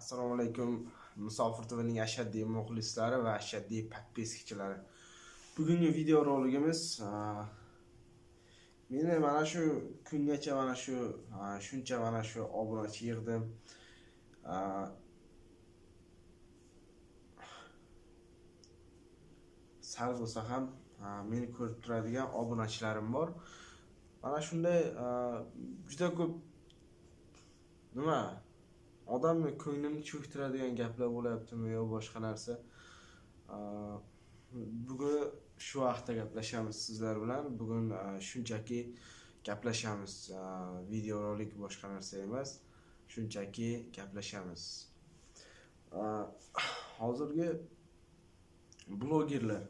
assalomu alaykum. Musofir tvning ashaddiy muxlislari va ashaddiy подпискachilari bugungi video roligimiz meni mana shu kungacha mana shu shuncha mana shu obunachi yig'dim. Sal bo'lsa ham meni ko'rib turadigan obunachilarim bor. Mana shunday juda ko'p nima odamni ko'nglini cho'ktiradigan gaplar bo'lyaptimi yo boshqa narsa? Bugun shu vaqtda gaplashamiz sizlar bilan. Bugun shunchaki gaplashamiz. Videorolik boshqa narsa emas shunchaki gaplashamiz. Hozirgi blogerlar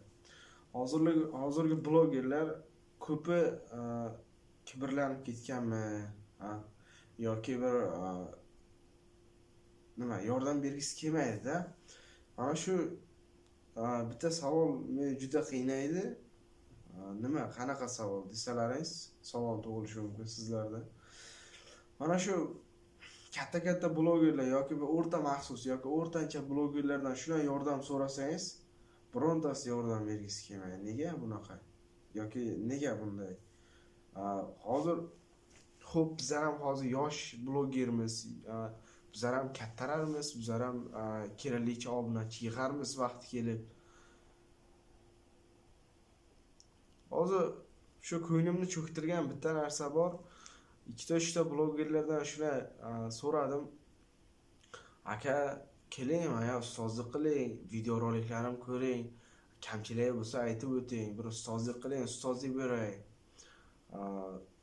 hozirgi hozirgi blogerlar ko'pi kibrlanib ketganmi yoki bir nima yordam bergisi kelmaydida mana shu bitta savol meni juda qiynaydi A, nima qanaqa savol desalaringiz savol tug'ilishi mumkin sizlarda. Mana shu katta katta blogerlar yoki bir o'rta maxsus yoki o'rtancha blogerlardan shunday yordam so'rasangiz birontasi yordam bergisi kelmaydi nega bunaqa? Yoki nega bunday? A, hozir ho'p bizlar ham hozir yosh blogermiz. A, bizlar ham kattalarmiz bizlar ham keraklicha obunachi yig'armiz vaqti kelib. Hozir shu ko'nglimni cho'ktirgan bitta narsa bor. Ikkita uchta blogerlardan shunday so'radim. Aka keling manga ustozlik qiling videoroliklarim ko'ring kamchiligi bo'lsa aytib o'ting bir ustozlik qiling ustozlik beray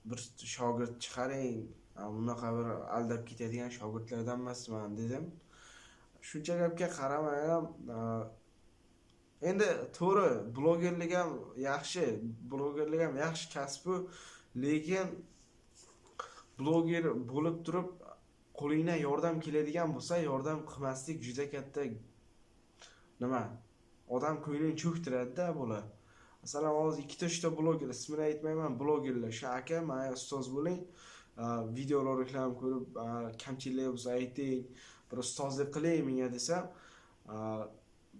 bir shogird chiqaring bunaqa bir aldab ketadigan shogirdlardan emasman dedim. Shuncha gapga qaramay ham endi to'g'ri blogerlik ham yaxshi blogerlik ham yaxshi kasbu lekin bloger bo'lib turib qo'lingdan yordam keladigan bo'lsa yordam qilmaslik juda katta nima odam ko'nglini cho'ktiradida bular masalan hozir ikkita uchta bloger ismini aytmayman blogerlar. Shu aka manga ustoz bo'ling. Э, videoroliklarni ko'rib kamchiliklar bo'lsa ayting bir ustozlik qiling menga desam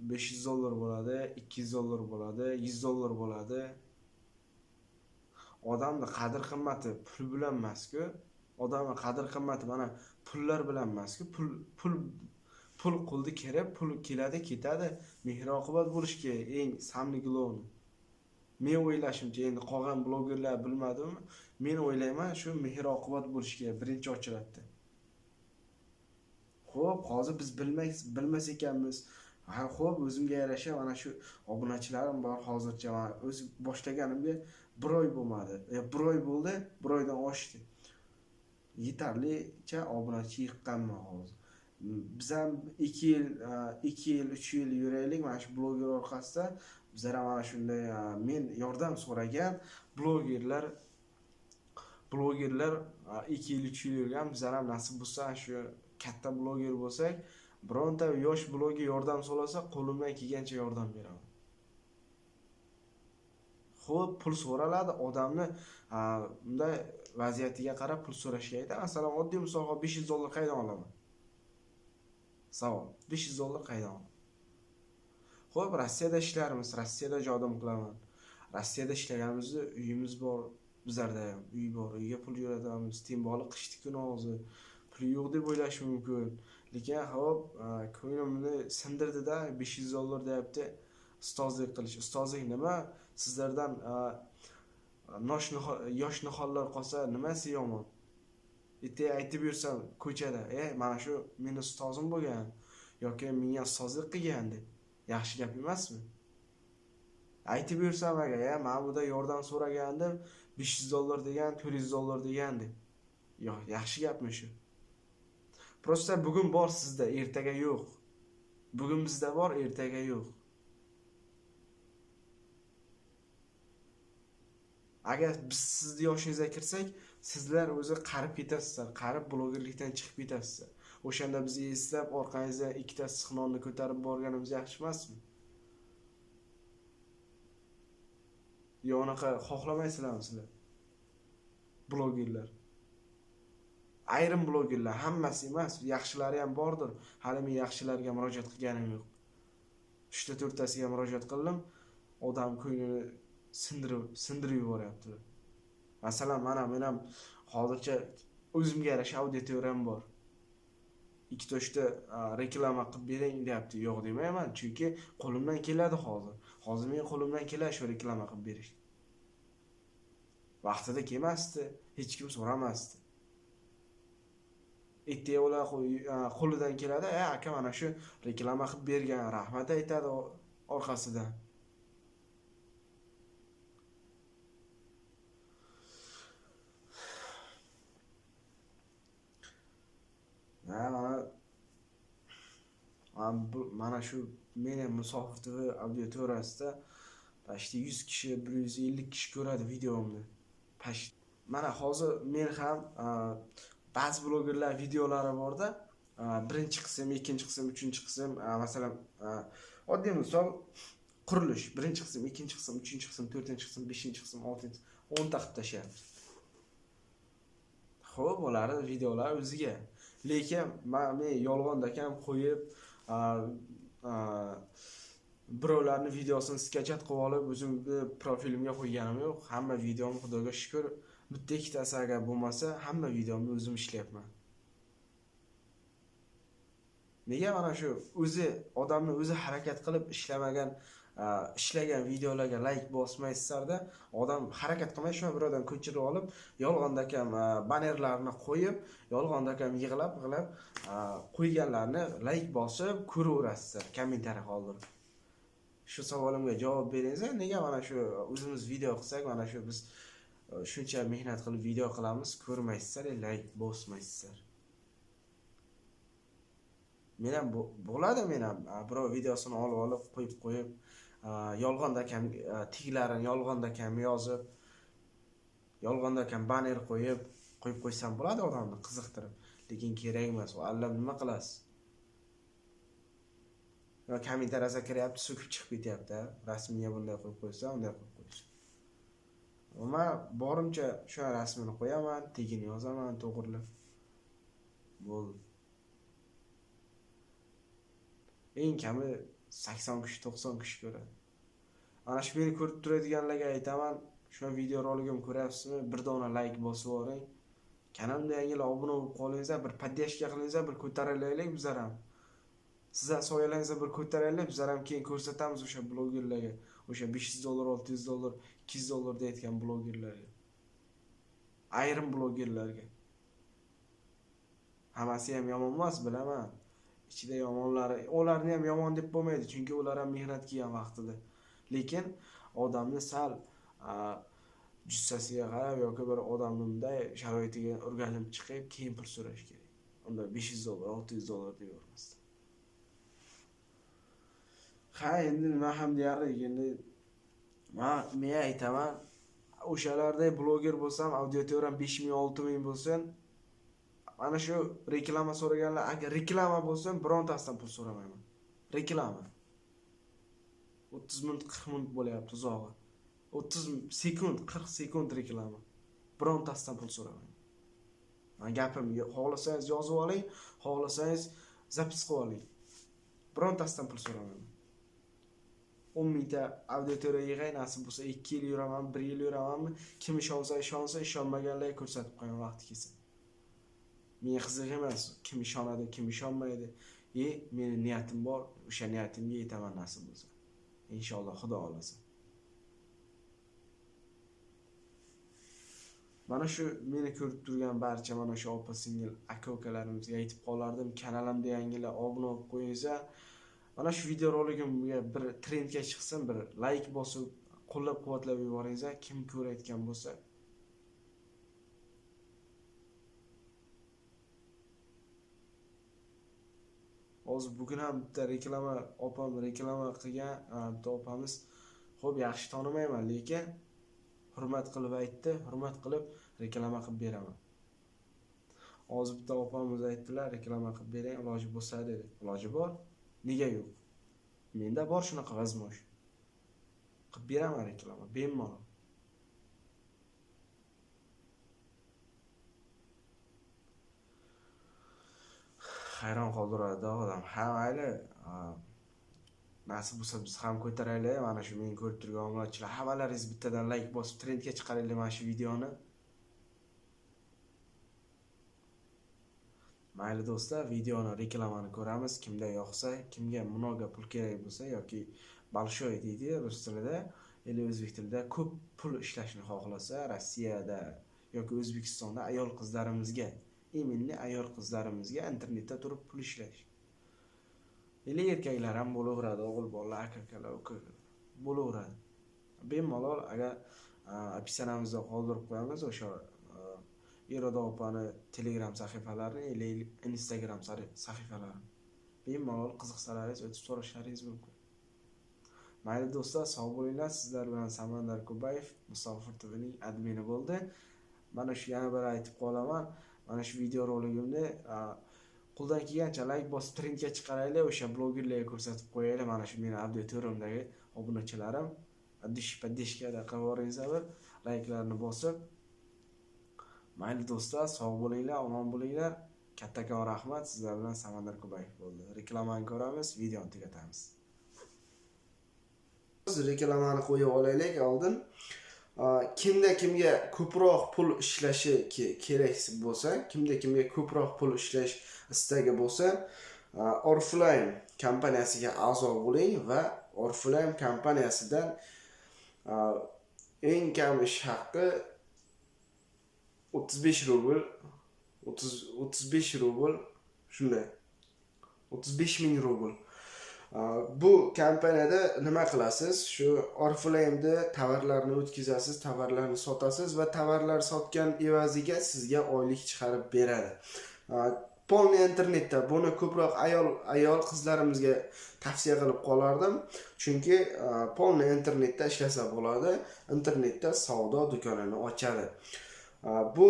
besh yuz dollar bo'ladi ikki yuz dollar bo'ladi yuz dollar bo'ladi. Odamni qadr qimmati pul bilan emasku. Odamni qadr qimmati mana pullar bilan emasku. Pul pul pul qulni kerak pul keladi ketadi. Mehr oqibat bo'lishi kerak eng самый главный men o'ylashimcha endi qolgan blogerlar bilmadimi? Men o'ylayman shu mehr oqibat bo'lishi kerak birinchi ochratda ho'p hozir biz bilmas bilmas ekanmiz. Ha ho'p o'zimga yarasha mana shu obunachilarim bor hozircha mana o'zi boshlaganimga bir oy bo'lmadi. E, bir oy bo'ldi bir oydan oshdi. Yetarlicha obunachi yiqqanman hozir. Biz ham ikki yil e, ikki yil uch yil yuraylik mana shu bloger orqasida bizlar ham mana shunday e, men yordam so'ragan blogerlar blogerlar e, ikki yil uch yil yurgan bizlar ham nasib bo'lsa shu katta bloger bo'lsak bironta yosh bloger yordam so'rasa qo'limdan kelgancha yordam beraman. Ho'p pul so'raladi odamni e, bunday vaziyatiga qarab pul so'rashgaydi masalan oddiy misol besh yuz dollar qayerdan olaman? Savol besh yuz dollar qayerdan olaman? Ho'p rossiyada ishlarmiz rossiyada jodim qilaman. Rossiyada ishlaganimizda uyimiz bor bizlarda ham uy bor uyga pul jo'natamiz teng bog'liq qishni kuni hozir pul yo'q deb o'ylash mumkin. Lekin hop ko'nglimni sindirdida besh yuz dollar deyapti ustozlik qilish. Ustozlik nima? Sizlardan nosh yosh nihollar qolsa nimasi yomon? Ertaga aytib yursam ko'chada e mana shu meni ustozim bo'lgan yoki menga ustozlik qilgan deb yaxshi gap emasmi aytib yursam agar e mana bu yerda yordam so'ragandim besh yuz dollar degan to'rt yuz dollar degan deb yo yaxshi gapmi shu просто bugun bor sizda ertaga yo'q bugun bizda bor ertaga yo'q agar biz sizni yoshingizga kirsak sizlar o'zi qarib ketasizlar qarib blogerlikdan chiqib ketasizlar o'shanda bizni eslab orqangizdan ikkita issiq nonni ko'tarib borganimiz yaxshi emasmi? Yo unaqa xohlamaysizlarmi sizlar? Blogerlar ayrim blogerlar hammasi emas yaxshilari ham bordir. Hali men yaxshilarga murojaat qilganim yo'q. Uchta to'rttasiga murojaat qildim. Odam ko'nglini sindirib sindirib yuboryapti. Masalan mana men ham hozircha o'zimga yarasha auditoriyam bor. Ikki toshda reklama qilib bering deyapti. Yo'q demayman chunki qo'limdan keladi hozir. Hozir men qo'limdan keladi shu reklama qilib berish. Vaqtida kelmasdi hech kim so'ramasdi. Ertaga ular qo'lidan keladi e aka mana shu reklama qilib bergan rahmat aytadi orqasidan. Ha mana mana shu meni musofir tv auditoriyasida почти yuz kishi bir yuz ellik kishi ko'radi videomni. Почти mana hozir men ham ba'zi blogerlar videolari borda birinchi qism ikkinchi qism uchinchi qism masalan oddiy misol qurilish birinchi qism ikkinchi qism uchinchi qism to'rtinchi qism beshinchi qism oltinchi o'nta qilib tashlayapti. Ho'p ularni videolari o'ziga. Lekin man men yolg'ondakam qo'yib birovlarni videosini skachat qilib olib o'zimni profilimga qo'yganim yo'q. Hamma videomni xudoga shukur bitta ikkitasi agar bo'lmasa hamma videomni o'zim ishlayapman. Nega mana shu o'zi odamni o'zi harakat qilib ishlamagan Э, ishlagan videolarga layk bosmaysizlarda odam harakat qilmay shu birovdan ko'chirib olib yolg'ondakam e, bannerlarni qo'yib yolg'ondakam yig'lab yig'lab e, qo'yganlarni layk bosib ko'raverasizlar kommentariy qoldirib shu savolimga javob beringizlar nega mana shu o'zimiz video qilsak mana shu biz e, shuncha mehnat qilib video qilamiz ko'rmaysizlar layk bosmaysizlar. Men ham bo'ladi men ham birov videosini olib olib qo'yib qo'yib Э, yolg'onda kam e, tiklarini yolg'onda kam yozib yolg'onda kam banner qo'yib qo'yib qo'ysam bo'ladi odamni qiziqtirib. Lekin kerak emas allam nima qilasiz? Kommentariyasiga kiryapti so'kib chiqib ketyapti rasmga bunday qo'yib qo'ysa unday qo'yib qo'yish man borimcha shu rasmini qo'yaman tegini yozaman to'g'rilab bo'ldi. Eng kami sakson kishi to'qson kishi ko'radi. Ana shu meni ko'rib turadiganlarga aytaman shu videoroligimni ko'ryapsizmi bir dona layk bosib yuboring. Kanalimda yangilar obuna bo'lib qolingizlar bir поддержка qilingizlar bir ko'tarilaylik bizlar ham. Sizlar soyalaringizda bir ko'taraylik bizlar ham keyin ko'rsatamiz o'sha blogerlarga. O'sha besh yuz dollar olti yuz dollar ikki yuz dollar deyayotgan blogerlarga. Ayrim blogerlarga. Hammasi ham yomon emas bilaman. Ichida yomonlari ularni ham yomon deb bo'lmaydi chunki ular ham mehnat qilgan vaqtida. Lekin odamni sal jussasiga qarab yoki bir odamni bunday sharoitiga o'rganib chiqib keyin pul so'rash kerak. Unda besh yuz dollar olti yuz dollar deyavermasdan ha endi nima ham deyarlik endi man men aytaman o'shalardek bloger bo'lsam auditoriyam besh ming olti ming bo'lsin. Mana shu reklama so'raganlar agar reklama bo'lsa birontasidan pul so'ramayman. Reklama. o'ttiz minut qirq minut bo'lyapti uzog'i o'ttiz sekund qirq sekund reklama. Birontasidan pul so'ramayman. Man gapim xohlasangiz yozib oling xohlasangiz zapis qilib oling. Birontasidan pul so'ramayman. o'n mingta auditoriya yig'ay nasib bo'lsa ikki yil yuraman bir yil yuramanmi? Kim ishonsa ishonsa ishonmaganlarga ko'rsatib qo'yaman vaqti kelsa. Menga qiziq emas kim ishonadi kim ishonmaydi. И meni niyatim bor o'sha niyatimga yetaman nasib bo'lsa. Inshaalloh xudo xohlasa. Mana shu meni ko'rib turgan barcha mana shu opa singil aka ukalarimizga aytib qolardim. Kanalimda yangilar obuna bo'lib qo'yinglar mana shu videoroligimga bir trendga chiqsin bir layk bosib qo'llab quvvatlab yuboringlar kim ko'rayotgan bo'lsa hozir bugun ham bitta reklama opam reklama qilgan bitta opamiz. Ho'p yaxshi tanimayman lekin hurmat qilib aytdi hurmat qilib reklama qilib beraman. Hozir bitta opamiz aytdilar reklama qilib bering iloji bo'lsa dedi. Iloji bor nega yo'q? Menda bor shunaqa возможность. Qilib beraman reklama bemalol. Hayron qoldiradi odam. Ha mayli. Nasib bo'lsa biz ham ko'taraylik. Mana shu meni ko'rib turgan obunachilar hammalaringiz bittadan layk bosib trendga chiqaringlar mana shu videoni. Mayli do'stlar videoni reklamani ko'ramiz. Kimda yoqsa kimga много pul kerak bo'lsa yoki большой deydi rus tilida или o'zbek tilida ko'p pul ishlashni xohlasa rossiyada yoki o'zbekistonda ayol qizlarimizga именно ayol qizlarimizga internetda turib pul ishlash. Или erkaklar ham bo'laveradi o'g'il bolalar aka akalar uka bo'laveradi. Bemalol agar описаниямizda qoldirib qo'yamiz o'sha iroda opani telegram sahifalarini или instagram sahifalarini. Bemalol qiziqsalaringiz o'tib so'rashlaringiz mumkin. Mayli do'stlar sog' bo'linglar. Sizlar bilan samandar kubayev musofir tvning admini bo'ldi. Mana shu yana bir aytib qolaman. Mana shu video roligimni qo'ldan kelgancha layk bosib trendga chiqaraylik o'sha blogerlarga ko'rsatib qo'yaylik. Mana shu meni auditoriyamdagi obunachilarim dish поддержкада qilib yuboringizlar layklarni bosib. Mayli do'stlar sog' bo'linglar omon bo'linglar. Kattakon rahmat sizlar bilan samandar kubayev bo'ldi. Reklamani ko'ramiz videoni tugatamiz. Reklamani qo'yib olaylik oldin kimda kimga ko'proq pul ishlashi kerak bo'lsa kimda kimga ko'proq pul ishlash istagi bo'lsa orflame kompaniyasiga a'zo bo'ling va orflame kompaniyasidan eng kam ish haqqi o'ttiz besh rubl o'ttiz o'ttiz besh rubl shunday o'ttiz besh ming rubl. Bu kompaniyada nima qilasiz? Shu oriflameda tovarlarni o'tkazasiz tovarlarni sotasiz va tovarlar sotgan evaziga sizga oylik chiqarib beradi. Полный internetda buni ko'proq ayol ayol qizlarimizga tavsiya qilib qolardim. Chunki полный internetda ishlasa bo'ladi internetda savdo do'konini ochadi. Bu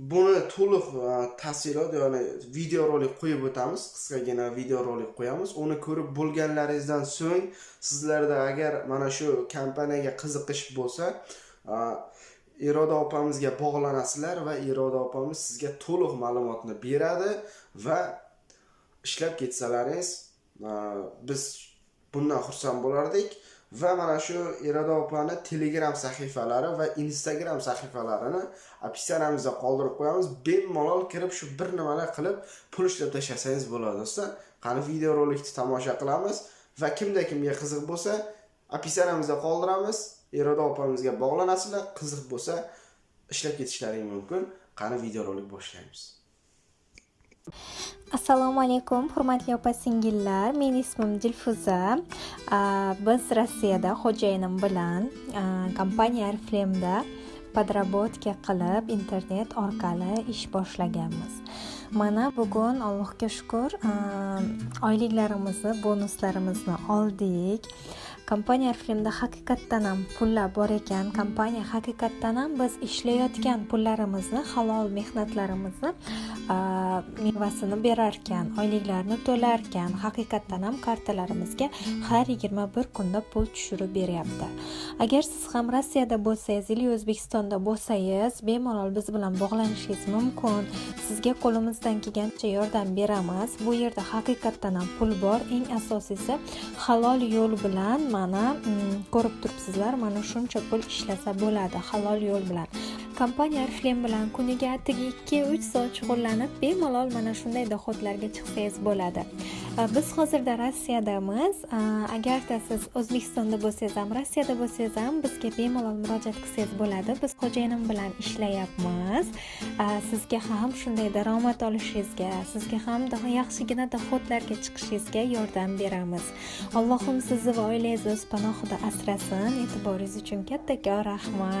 buni to'liq e, tafsilot ya'ni videorolik qo'yib o'tamiz. Qisqagina videorolik qo'yamiz. Uni ko'rib bo'lganlaringizdan so'ng sizlarda agar mana shu kompaniyaga qiziqish bo'lsa e, iroda opamizga bog'lanasizlar va iroda opamiz sizga to'liq ma'lumotni beradi va ishlab ketsalaringiz e, biz bundan xursand bo'lardik. Va mana shu iroda opani telegram sahifalari va instagram sahifalarini описаниямizda qoldirib qo'yamiz. Bemalol kirib shu bir nimalar qilib pul ishlab tashlasangiz bo'ladi do'stlar. Qani videorolikni tomosha qilamiz va kimda kimga qiziq bo'lsa описаниямizda qoldiramiz. Iroda opamizga bog'lanasizlar. Qiziq bo'lsa ishlab ketishlaring mumkin. Qani videorolik boshlaymiz. Assalomu alaykum hurmatli opa singillar meni ismim dilfuza. Biz rossiyada xo'jayinim bilan kompaniya arflemda podработка qilib internet orqali ish boshlaganmiz. Mana bugun allohga shukur oyliklarimizni bonuslarimizni oldik. Kompaniya filmda haqiqatdan ham pullar bor ekan. Kompaniya haqiqatdan ham biz ishlayotgan pullarimizni halol mehnatlarimizni mevasini berarkan oyliklarni to'larkan haqiqatdan ham kartalarimizga har yigirma bir kunda pul tushirib beryapti. Agar siz ham rossiyada bo'lsangiz yoki o'zbekistonda bo'lsangiz bemalol biz bilan bog'lanishingiz mumkin. Sizga qo'limizdan kelgancha yordam beramiz. Bu yerda haqiqatdan ham pul bor. Eng asosiysi halol yo'l bilan mana mm, ko'rib turibsizlar mana shuncha pul ishlasa bo'ladi halol yo'l bilan. Kompaniya oriflem bilan kuniga atigi ikki uch soat shug'ullanib bemalol mana shunday dohodlarga chiqsangiz bo'ladi. Biz hozirda rossiyadamiz. Agarda siz o'zbekistonda bo'lsangiz ham rossiyada bo'lsangiz ham bizga bemalol murojaat qilsangiz bo'ladi. Biz xo'jayinim bilan ishlayapmiz. Sizga ham shunday daromad olishingizga sizga ham yaxshigina dohodlarga chiqishingizga yordam beramiz. Allohim sizni va oilangizni o'z panohida asrasin. E'tiboringiz uchun kattakon rahmat.